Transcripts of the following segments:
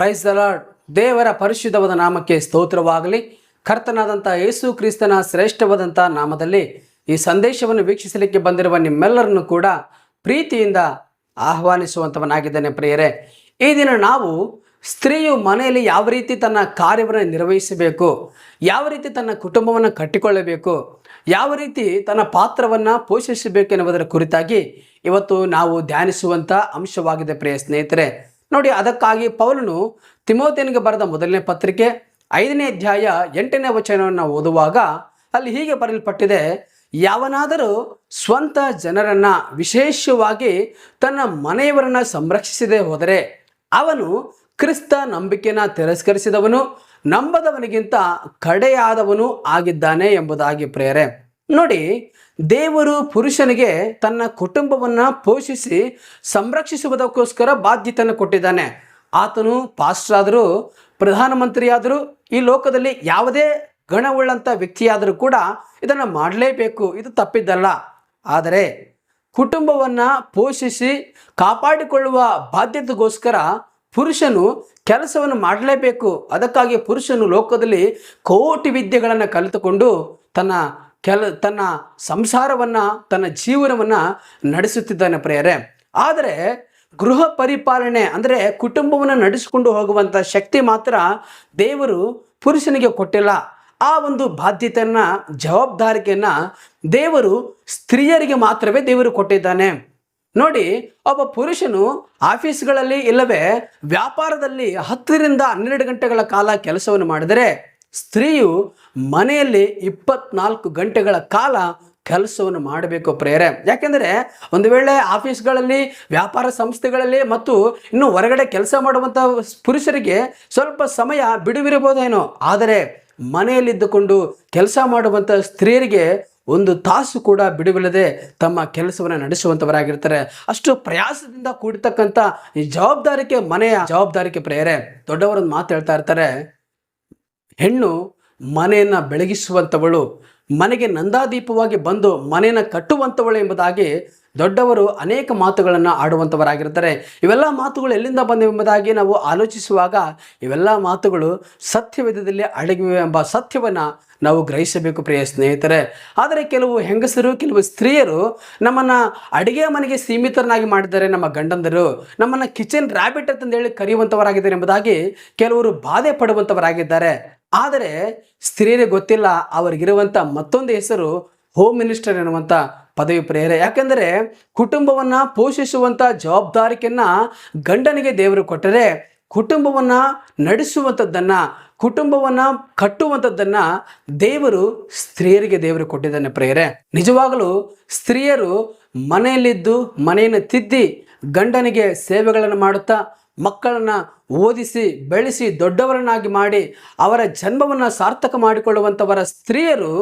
Praise the lord ದೇವರ ಪರಿಶುದ್ಧವಾದ ನಾಮಕ್ಕೆ ಸ್ತೋತ್ರವಾಗಲಿ. ಕರ್ತನಾದಂಥ ಯೇಸು ಕ್ರಿಸ್ತನ ಶ್ರೇಷ್ಠವಾದಂಥ ನಾಮದಲ್ಲಿ ಈ ಸಂದೇಶವನ್ನು ವೀಕ್ಷಿಸಲಿಕ್ಕೆ ಬಂದಿರುವ ನಿಮ್ಮೆಲ್ಲರನ್ನು ಕೂಡ ಪ್ರೀತಿಯಿಂದ ಆಹ್ವಾನಿಸುವಂಥವನಾಗಿದ್ದೇನೆ ಪ್ರಿಯರೇ. ಈ ದಿನ ನಾವು ಸ್ತ್ರೀಯು ಮನೆಯಲ್ಲಿ ಯಾವ ರೀತಿ ತನ್ನ ಕಾರ್ಯವನ್ನು ನಿರ್ವಹಿಸಬೇಕು, ಯಾವ ರೀತಿ ತನ್ನ ಕುಟುಂಬವನ್ನು ಕಟ್ಟಿಕೊಳ್ಳಬೇಕು, ಯಾವ ರೀತಿ ತನ್ನ ಪಾತ್ರವನ್ನು ಪೋಷಿಸಬೇಕು ಎನ್ನುವುದರ ಕುರಿತಾಗಿ ಇವತ್ತು ನಾವು ಧ್ಯಾನಿಸುವಂಥ ಅಂಶವಾಗಿದೆ ಪ್ರಿಯ ಸ್ನೇಹಿತರೆ. ನೋಡಿ, ಅದಕ್ಕಾಗಿ ಪೌಲನು ತಿಮೋತಿಯನಿಗೆ ಬರೆದ ಮೊದಲನೇ ಪತ್ರಿಕೆ ಐದನೇ ಅಧ್ಯಾಯ ಎಂಟನೇ ವಚನವನ್ನು ಓದುವಾಗ ಅಲ್ಲಿ ಹೀಗೆ ಬರೆಯಲ್ಪಟ್ಟಿದೆ, ಯಾವನಾದರೂ ಸ್ವಂತ ಜನರನ್ನ ವಿಶೇಷವಾಗಿ ತನ್ನ ಮನೆಯವರನ್ನ ಸಂರಕ್ಷಿಸದೆ ಹೋದರೆ ಅವನು ಕ್ರಿಸ್ತ ನಂಬಿಕೆನ ತಿರಸ್ಕರಿಸಿದವನು, ನಂಬದವನಿಗಿಂತ ಕಡೆಯಾದವನು ಆಗಿದ್ದಾನೆ ಎಂಬುದಾಗಿ ಪ್ರೇರೆ ನೋಡಿ, ದೇವರು ಪುರುಷನಿಗೆ ತನ್ನ ಕುಟುಂಬವನ್ನು ಪೋಷಿಸಿ ಸಂರಕ್ಷಿಸುವುದಕ್ಕೋಸ್ಕರ ಬಾಧ್ಯತೆಯನ್ನು ಕೊಟ್ಟಿದ್ದಾನೆ. ಆತನು ಪಾಸ್ಟರ್ ಆದರೂ ಪ್ರಧಾನಮಂತ್ರಿಯಾದರೂ, ಈ ಲೋಕದಲ್ಲಿ ಯಾವುದೇ ಗಣವುಳ್ಳಂಥ ವ್ಯಕ್ತಿಯಾದರೂ ಕೂಡ ಇದನ್ನು ಮಾಡಲೇಬೇಕು. ಇದು ತಪ್ಪಿದ್ದಲ್ಲ. ಆದರೆ, ಕುಟುಂಬವನ್ನು ಪೋಷಿಸಿ ಕಾಪಾಡಿಕೊಳ್ಳುವ ಬಾಧ್ಯತೆಗೋಸ್ಕರ ಪುರುಷನು ಕೆಲಸವನ್ನು ಮಾಡಲೇಬೇಕು. ಅದಕ್ಕಾಗಿ ಪುರುಷನು ಲೋಕದಲ್ಲಿ ಕೋಟಿ ವಿದ್ಯೆಗಳನ್ನು ಕಲಿತುಕೊಂಡು ತನ್ನ ಕೆಲ ತನ್ನ ಸಂಸಾರವನ್ನು, ತನ್ನ ಜೀವನವನ್ನು ನಡೆಸುತ್ತಿದ್ದಾನೆ ಪ್ರಿಯರೇ. ಆದರೆ ಗೃಹ ಪರಿಪಾಲನೆ ಅಂದರೆ ಕುಟುಂಬವನ್ನು ನಡೆಸಿಕೊಂಡು ಹೋಗುವಂಥ ಶಕ್ತಿ ಮಾತ್ರ ದೇವರು ಪುರುಷನಿಗೆ ಕೊಟ್ಟಿಲ್ಲ. ಆ ಒಂದು ಬಾಧ್ಯತೆಯನ್ನು, ಜವಾಬ್ದಾರಿಕೆಯನ್ನು ದೇವರು ಸ್ತ್ರೀಯರಿಗೆ ಮಾತ್ರವೇ ದೇವರು ಕೊಟ್ಟಿದ್ದಾನೆ. ನೋಡಿ, ಒಬ್ಬ ಪುರುಷನು ಆಫೀಸ್ಗಳಲ್ಲಿ ಇಲ್ಲವೇ ವ್ಯಾಪಾರದಲ್ಲಿ ಹತ್ತರಿಂದ ಹನ್ನೆರಡು ಗಂಟೆಗಳ ಕಾಲ ಕೆಲಸವನ್ನು ಮಾಡಿದರೆ ಸ್ತ್ರೀಯು ಮನೆಯಲ್ಲಿ ಇಪ್ಪತ್ನಾಲ್ಕು ಗಂಟೆಗಳ ಕಾಲ ಕೆಲಸವನ್ನು ಮಾಡಬೇಕು ಪ್ರೇರೆ ಯಾಕೆಂದರೆ ಒಂದು ವೇಳೆ ಆಫೀಸ್ಗಳಲ್ಲಿ, ವ್ಯಾಪಾರ ಸಂಸ್ಥೆಗಳಲ್ಲಿ ಮತ್ತು ಇನ್ನು ಹೊರಗಡೆ ಕೆಲಸ ಮಾಡುವಂಥ ಪುರುಷರಿಗೆ ಸ್ವಲ್ಪ ಸಮಯ ಬಿಡುವಿರಬಹುದೇನೋ. ಆದರೆ ಮನೆಯಲ್ಲಿದ್ದುಕೊಂಡು ಕೆಲಸ ಮಾಡುವಂಥ ಸ್ತ್ರೀಯರಿಗೆ ಒಂದು ತಾಸು ಕೂಡ ಬಿಡುವಿಲ್ಲದೆ ತಮ್ಮ ಕೆಲಸವನ್ನು ನಡೆಸುವಂಥವರಾಗಿರ್ತಾರೆ. ಅಷ್ಟು ಪ್ರಯಾಸದಿಂದ ಕೂಡಿರ್ತಕ್ಕಂಥ ಈ ಜವಾಬ್ದಾರಿಕೆ ಮನೆಯ ಜವಾಬ್ದಾರಿಕೆ ಪ್ರೇರೆ ದೊಡ್ಡವರೊಂದು ಮಾತು ಹೇಳ್ತಾ ಇರ್ತಾರೆ ಹೆಣ್ಣು ಮನೆಯನ್ನು ಬೆಳಗಿಸುವಂಥವಳು ಮನೆಗೆ ನಂದಾದೀಪವಾಗಿ ಬಂದು ಮನೆಯನ್ನು ಕಟ್ಟುವಂಥವಳು ಎಂಬುದಾಗಿ ದೊಡ್ಡವರು ಅನೇಕ ಮಾತುಗಳನ್ನು ಆಡುವಂಥವರಾಗಿರ್ತಾರೆ ಇವೆಲ್ಲ ಮಾತುಗಳು ಎಲ್ಲಿಂದ ಬಂದಿವೆ ಎಂಬುದಾಗಿ ನಾವು ಆಲೋಚಿಸುವಾಗ ಇವೆಲ್ಲ ಮಾತುಗಳು ಸತ್ಯವಿಧದಲ್ಲಿ ಅಡಗಿವೆ ಎಂಬ ಸತ್ಯವನ್ನು ನಾವು ಗ್ರಹಿಸಬೇಕು ಪ್ರಿಯ ಸ್ನೇಹಿತರೆ. ಆದರೆ ಕೆಲವು ಹೆಂಗಸರು, ಕೆಲವು ಸ್ತ್ರೀಯರು ನಮ್ಮನ್ನು ಅಡುಗೆ ಮನೆಗೆ ಸೀಮಿತರನ್ನಾಗಿ ಮಾಡಿದ್ದಾರೆ ನಮ್ಮ ಗಂಡಂದರು. ನಮ್ಮನ್ನು ಕಿಚನ್ ರ್ಯಾಬಿಟ್ ಅಂತಂದೇಳಿ ಕರೆಯುವಂಥವರಾಗಿದ್ದಾರೆ ಎಂಬುದಾಗಿ ಕೆಲವರು ಬಾಧೆ ಪಡುವಂಥವರಾಗಿದ್ದಾರೆ ಆದರೆ ಸ್ತ್ರೀಯರಿಗೆ ಗೊತ್ತಿಲ್ಲ ಅವರಿಗಿರುವಂಥ ಮತ್ತೊಂದು ಹೆಸರು ಹೋಮ್ ಮಿನಿಸ್ಟರ್ ಎನ್ನುವಂಥ ಪದವಿ ಪ್ರೇರೆ. ಯಾಕೆಂದರೆ ಕುಟುಂಬವನ್ನು ಪೋಷಿಸುವಂಥ ಜವಾಬ್ದಾರಿಕೆಯನ್ನು ಗಂಡನಿಗೆ ದೇವರು ಕೊಟ್ಟರೆ ಕುಟುಂಬವನ್ನು ನಡೆಸುವಂಥದ್ದನ್ನು ಕುಟುಂಬವನ್ನು ಕಟ್ಟುವಂಥದ್ದನ್ನು ದೇವರು ಸ್ತ್ರೀಯರಿಗೆ ದೇವರು ಕೊಟ್ಟಿದ್ದಾನೆ ಪ್ರೇರೆ. ನಿಜವಾಗಲೂ ಸ್ತ್ರೀಯರು ಮನೆಯಲ್ಲಿದ್ದು ಮನೆಯನ್ನು ತಿದ್ದಿ ಗಂಡನಿಗೆ ಸೇವೆಗಳನ್ನು ಮಾಡುತ್ತಾ ಮಕ್ಕಳನ್ನು ಓದಿಸಿ, ಬೆಳೆಸಿ, ದೊಡ್ಡವರನ್ನಾಗಿ ಮಾಡಿ, ಅವರ ಜನ್ಮವನ್ನು ಸಾರ್ಥಕ ಮಾಡಿಕೊಳ್ಳುವಂಥವರ ಸ್ತ್ರೀಯರು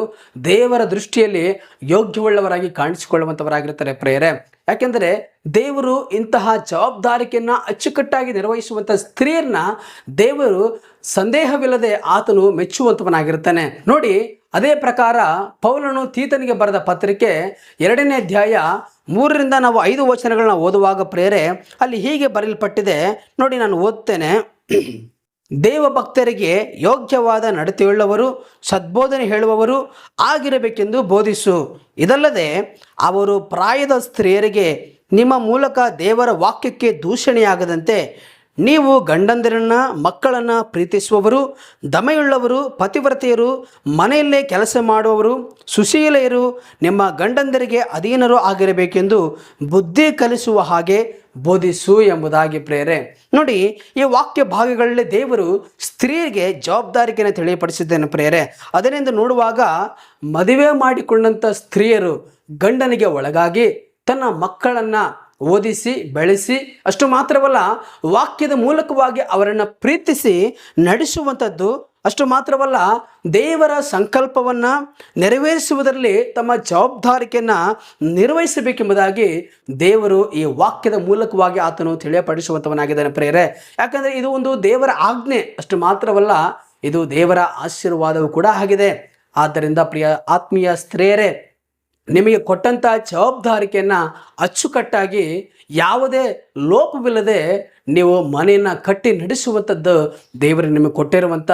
ದೇವರ ದೃಷ್ಟಿಯಲ್ಲಿ ಯೋಗ್ಯವುಳ್ಳವರಾಗಿ ಕಾಣಿಸಿಕೊಳ್ಳುವಂಥವರಾಗಿರ್ತಾರೆ ಪ್ರೇರೆ ಯಾಕೆಂದರೆ ದೇವರು ಇಂತಹ ಜವಾಬ್ದಾರಿಕೆಯನ್ನು ಅಚ್ಚುಕಟ್ಟಾಗಿ ನಿರ್ವಹಿಸುವಂಥ ಸ್ತ್ರೀಯರನ್ನ ದೇವರು ಸಂದೇಹವಿಲ್ಲದೆ ಆತನು ಮೆಚ್ಚುವಂಥವನಾಗಿರ್ತಾನೆ ನೋಡಿ, ಅದೇ ಪ್ರಕಾರ ಪೌಲನು ತೀತನಿಗೆ ಬರೆದ ಪತ್ರಿಕೆ ಎರಡನೇ ಅಧ್ಯಾಯ ಮೂರರಿಂದ ನಾವು ಐದು ವಚನಗಳನ್ನ ಓದುವಾಗ ಪ್ರೇರೆ, ಅಲ್ಲಿ ಹೀಗೆ ಬರೆಯಲ್ಪಟ್ಟಿದೆ, ನೋಡಿ ನಾನು ಓದ್ತೇನೆ. ದೇವಭಕ್ತರಿಗೆ ಯೋಗ್ಯವಾದ ನಡತೆಯುಳ್ಳವರು, ಸದ್ಬೋಧನೆ ಹೇಳುವವರು ಆಗಿರಬೇಕೆಂದು ಬೋಧಿಸು. ಇದಲ್ಲದೆ, ಅವರು ಪ್ರಾಯದ ಸ್ತ್ರೀಯರಿಗೆ ನಿಮ್ಮ ಮೂಲಕ ದೇವರ ವಾಕ್ಯಕ್ಕೆ ದೂಷಣೆಯಾಗದಂತೆ ನೀವು ಗಂಡಂದಿರನ್ನ, ಮಕ್ಕಳನ್ನು ಪ್ರೀತಿಸುವವರು, ದಮೆಯುಳ್ಳವರು, ಪತಿವ್ರತೆಯರು, ಮನೆಯಲ್ಲೇ ಕೆಲಸ ಮಾಡುವವರು, ಸುಶೀಲೆಯರು, ನಿಮ್ಮ ಗಂಡಂದರಿಗೆ ಅಧೀನರು ಆಗಿರಬೇಕೆಂದು ಬುದ್ಧಿ ಕಲಿಸುವ ಹಾಗೆ ಬೋಧಿಸು ಎಂಬುದಾಗಿ ಪ್ರೇರೆ. ನೋಡಿ, ಈ ವಾಕ್ಯ ಭಾಗಗಳಲ್ಲಿ ದೇವರು ಸ್ತ್ರೀಯರಿಗೆ ಜವಾಬ್ದಾರಿಕೆಯನ್ನು ತಿಳಿಯಪಡಿಸಿದ್ದೇನೆ ಪ್ರೇರೆ. ಅದರಿಂದ ನೋಡುವಾಗ ಮದುವೆ ಮಾಡಿಕೊಂಡಂಥ ಸ್ತ್ರೀಯರು ಗಂಡನಿಗೆ ಒಳಗಾಗಿ ತನ್ನ ಮಕ್ಕಳನ್ನು ಓದಿಸಿ, ಬೆಳೆಸಿ, ಅಷ್ಟು ಮಾತ್ರವಲ್ಲ, ವಾಕ್ಯದ ಮೂಲಕವಾಗಿ ಅವರನ್ನು ಪ್ರೀತಿಸಿ ನಡೆಸುವಂಥದ್ದು ಅಷ್ಟು ಮಾತ್ರವಲ್ಲ, ದೇವರ ಸಂಕಲ್ಪವನ್ನು ನೆರವೇರಿಸುವುದರಲ್ಲಿ ತಮ್ಮ ಜವಾಬ್ದಾರಿಕೆಯನ್ನು ನಿರ್ವಹಿಸಬೇಕೆಂಬುದಾಗಿ ದೇವರು ಈ ವಾಕ್ಯದ ಮೂಲಕವಾಗಿ ಆತನು ತಿಳಿಯಪಡಿಸುವಂಥವನಾಗಿದ್ದಾನೆ ಪ್ರೇರೆ ಯಾಕಂದರೆ ಇದು ಒಂದು ದೇವರ ಆಜ್ಞೆ, ಅಷ್ಟು ಮಾತ್ರವಲ್ಲ, ಇದು ದೇವರ ಆಶೀರ್ವಾದವೂ ಕೂಡ ಆಗಿದೆ. ಆದ್ದರಿಂದ ಪ್ರಿಯ ಆತ್ಮೀಯ ಸ್ತ್ರೀಯರೇ ನಿಮಗೆ ಕೊಟ್ಟಂಥ ಜವಾಬ್ದಾರಿಕೆಯನ್ನು ಅಚ್ಚುಕಟ್ಟಾಗಿ ಯಾವುದೇ ಲೋಪವಿಲ್ಲದೆ ನೀವು ಮನೆಯನ್ನು ಕಟ್ಟಿ ನಡೆಸುವಂಥದ್ದು ದೇವರು ನಿಮಗೆ ಕೊಟ್ಟಿರುವಂಥ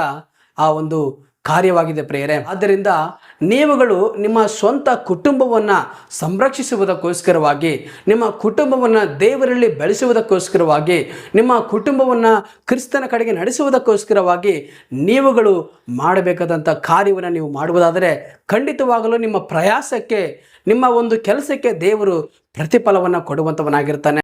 ಆ ಒಂದು ಕಾರ್ಯವಾಗಿದೆ ಪ್ರೇರೆ ಆದ್ದರಿಂದ ನೀವುಗಳು ನಿಮ್ಮ ಸ್ವಂತ ಕುಟುಂಬವನ್ನು ಸಂರಕ್ಷಿಸುವುದಕ್ಕೋಸ್ಕರವಾಗಿ, ನಿಮ್ಮ ಕುಟುಂಬವನ್ನು ದೇವರಲ್ಲಿ ಬೆಳೆಸುವುದಕ್ಕೋಸ್ಕರವಾಗಿ, ನಿಮ್ಮ ಕುಟುಂಬವನ್ನು ಕ್ರಿಸ್ತನ ಕಡೆಗೆ ನಡೆಸುವುದಕ್ಕೋಸ್ಕರವಾಗಿ ನೀವುಗಳು ಮಾಡಬೇಕಾದಂಥ ಕಾರ್ಯವನ್ನು ನೀವು ಮಾಡುವುದಾದರೆ, ಖಂಡಿತವಾಗಲೂ ನಿಮ್ಮ ಪ್ರಯಾಸಕ್ಕೆ, ನಿಮ್ಮ ಒಂದು ಕೆಲಸಕ್ಕೆ ದೇವರು ಪ್ರತಿಫಲವನ್ನು ಕೊಡುವಂಥವನಾಗಿರ್ತಾನೆ